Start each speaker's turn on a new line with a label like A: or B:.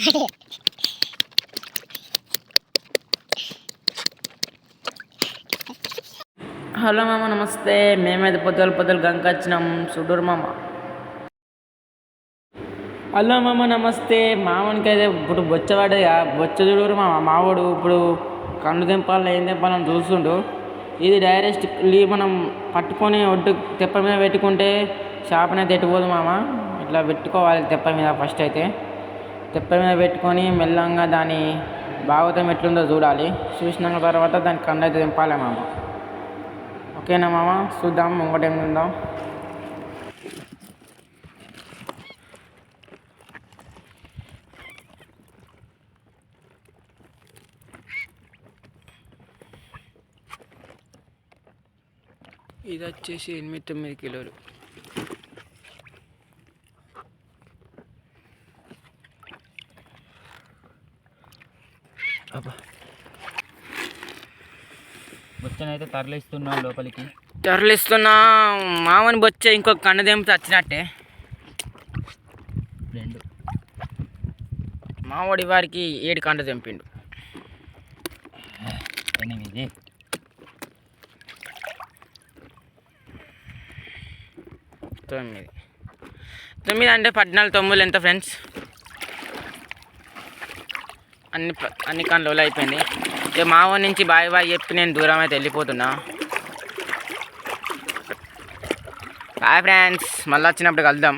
A: Hello మామ నమస్తే. మేమైతే పొద్దులు పొద్దులు గంక వచ్చినాం. సుడూరు మామ. హలో మామ నమస్తే. మామనికి అయితే ఇప్పుడు బొచ్చవాడుగా బొచ్చ చూడరు మామ. మావాడు ఇప్పుడు కన్ను తెంపాలి ఏం తెంపాలని చూస్తుండు. ఇది డైరెక్ట్ మనం పట్టుకొని ఒడ్డు తెప్ప మీద పెట్టుకుంటే షాప్ని అయితే ఎట్టుకోదు మామ. ఇట్లా పెట్టుకోవాలి తెప్ప మీద ఫస్ట్ అయితే. తెప్ప మీద పెట్టుకొని మెల్లంగా దాని భాగవతం ఎట్లుందో చూడాలి. చూసినాక తర్వాత దాని కండ అయితే దింపాలి మామ. ఓకేనా మామ? చూద్దాం ఇంకోటి ఏమి ఉందాం. ఇది వచ్చేసి ఎనిమిది తొమ్మిది కిలోలు.
B: బొచ్చనైతే తరలిస్తున్నాడు లోపలికి.
A: తరలిస్తున్నా. మామని బొచ్చే ఇంకొక కన్ను తెంపితే వచ్చినట్టే.
B: రెండు.
A: మావాడి వారికి ఏడు కండ తెంపిండు.
B: ఎనిమిది.
A: తొమ్మిది. తొమ్మిది అంటే పద్నాలుగు తొమ్మిది ఎంత ఫ్రెండ్స్? అన్ని అన్ని అన్ని కండ్లు అయిపోయింది. ఇక మావ నుంచి బాయ్ బాయ్ చెప్పి నేను దూరం అయితే వెళ్ళిపోతున్నా. బాయ్ ఫ్రెండ్స్ మళ్ళీ వచ్చినప్పుడు కలుద్దాం.